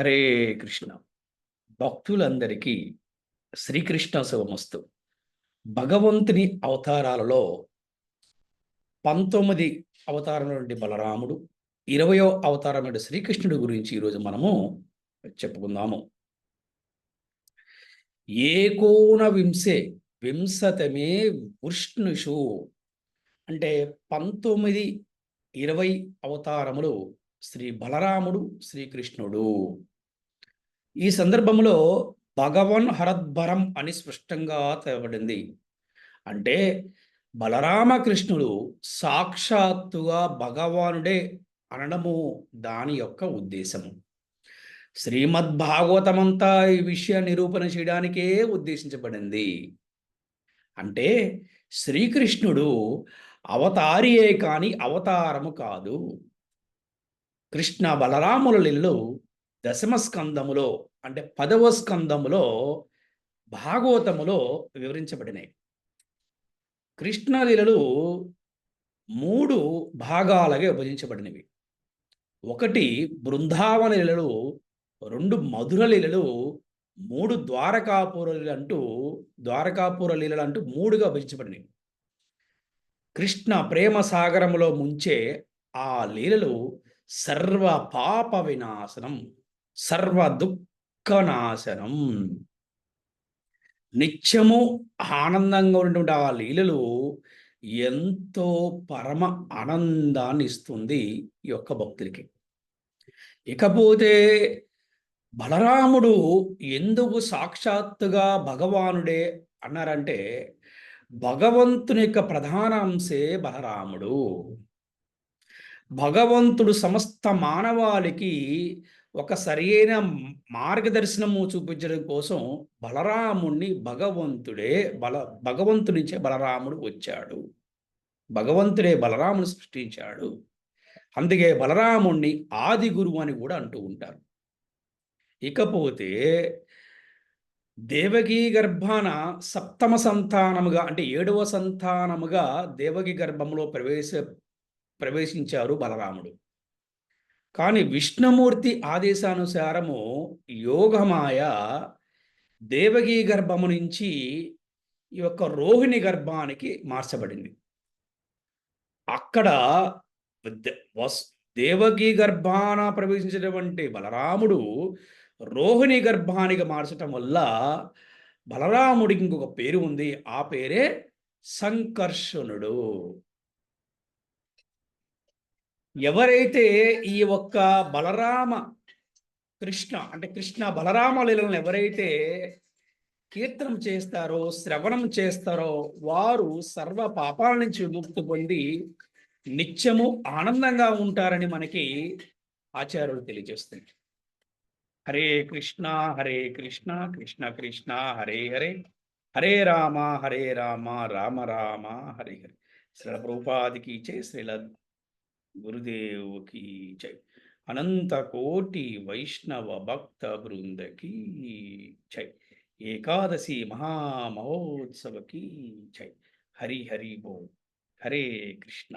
హరే కృష్ణ. భక్తులందరికీ శ్రీకృష్ణ శుభమస్తు. భగవంతుని అవతారాలలో పంతొమ్మిది అవతారం నుండి బలరాముడు ఇరవయో అవతారం నుండి శ్రీకృష్ణుడి గురించి ఈరోజు మనము చెప్పుకుందాము. ఏకోన వింశే వింశతమే ఉష్ణుషు అంటే పంతొమ్మిది ఇరవై అవతారములు శ్రీ బలరాముడు శ్రీకృష్ణుడు. ఈ సందర్భంలో భగవన్ హరద్భరం అని స్పష్టంగా తెలబడింది అంటే బలరామకృష్ణుడు సాక్షాత్తుగా భగవానుడే అనడము దాని యొక్క ఉద్దేశము. శ్రీమద్భాగవతమంతా ఈ విషయ నిరూపణ చేయడానికే ఉద్దేశించబడింది. అంటే శ్రీకృష్ణుడు అవతారియే కాని అవతారము కాదు. కృష్ణ బలరాముల దశమ స్కందములో అంటే పదవ స్కందములో భాగవతములో వివరించబడినాయి కృష్ణలీలలు మూడు భాగాలుగా విభజించబడినవి. ఒకటి బృందావన లీలలు రెండు మధుర లీలలు మూడు ద్వారకాపుర లీలలు అంటూ ద్వారకాపుర లీలలు అంటూ మూడుగా విభజించబడినవి. కృష్ణ ప్రేమ సాగరములో ముంచే ఆ లీలలు సర్వ పాప వినాశనం. సర్వ దుఃఖనాశనం నిత్యము ఆనందంగా ఉన్నటువంటి ఆ లీలలు ఎంతో పరమ ఆనందాన్ని ఇస్తుంది ఈ యొక్క భక్తులకి. ఇకపోతే బలరాముడు ఎందుకు సాక్షాత్తుగా భగవానుడే అన్నారంటే భగవంతుని యొక్క ప్రధాన అంశే బలరాముడు. భగవంతుడు సమస్త మానవాళికి ఒక సరియైన మార్గదర్శనము చూపించడం కోసం బలరాముణ్ణి భగవంతుడే బల భగవంతునిచే బలరాముడు వచ్చాడు. భగవంతుడే బలరాముని సృష్టించాడు. అందుకే బలరాముణ్ణి ఆది గురువు అని కూడా అంటూ ఉంటారు. ఇకపోతే దేవకీ గర్భాన సప్తమ సంతానముగా అంటే ఏడవ సంతానముగా దేవకి గర్భంలో ప్రవేశ ప్రవేశించారు బలరాముడు. కానీ విష్ణుమూర్తి ఆదేశానుసారము యోగమాయ దేవగీ గర్భము నుంచి ఈ యొక్క రోహిణి గర్భానికి మార్చబడింది. అక్కడ దేవకీ గర్భాన ప్రవేశించినటువంటి బలరాముడు రోహిణి గర్భానికి మార్చటం వల్ల బలరాముడికి ఇంకొక పేరు ఉంది. ఆ పేరే సంకర్షణుడు ఎవరైతే ఈ ఒక్క బలరామ కృష్ణ అంటే కృష్ణ బలరామ లీలను ఎవరైతే కీర్తనం చేస్తారో శ్రవణం చేస్తారో వారు సర్వ పాపాల నుంచి విముక్తి పొంది నిత్యము ఆనందంగా ఉంటారని మనకి ఆచార్యులు తెలియజేస్తుంది హరే కృష్ణ హరే కృష్ణ కృష్ణ కృష్ణ హరే హరే. హరే రామ హరే రామ రామ రామ హరే హరే. శ్రీల ప్రభుపాదికి చే శ్రీల గురుదేవుకి జై అనంత కోటి వైష్ణవ భక్త బృందకి జై ఏకాదశి మహామహోత్సవకి జై హరి హరి బో హరే కృష్ణ